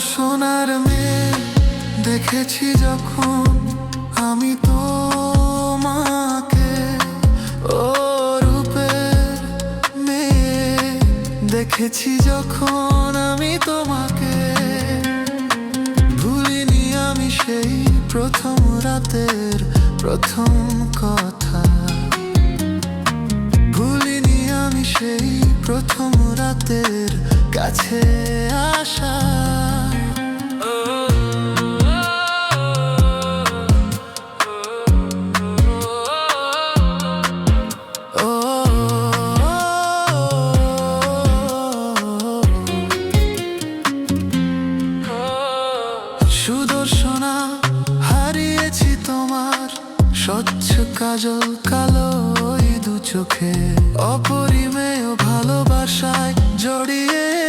সোনার দেখেছি যখন দেখেছি যখন আমি তোমাকে। ভুলিনি আমি সেই প্রথম রাতের প্রথম কথা। ভুলিনি আমি সেই প্রথম রাতের কাছে আসা। স্বচ্ছ কাজল কালো ওই দু চোখে অপরিমেয় ভালোবাসায় জড়িয়েছ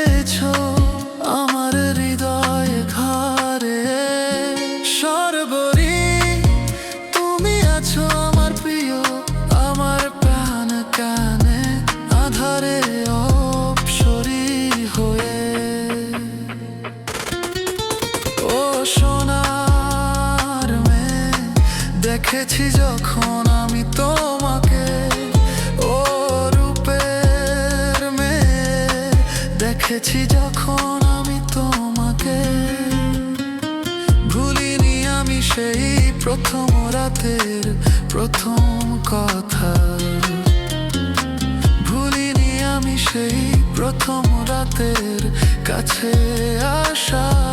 দেখেছি যখন আমি তোমাকে, ও রূপের মেয়ে। দেখেছি যখন আমি তোমাকে। ভুলিনি আমি সেই প্রথম রাতের প্রথম কথা। ভুলিনি আমি সেই প্রথম রাতের কাছে আসা।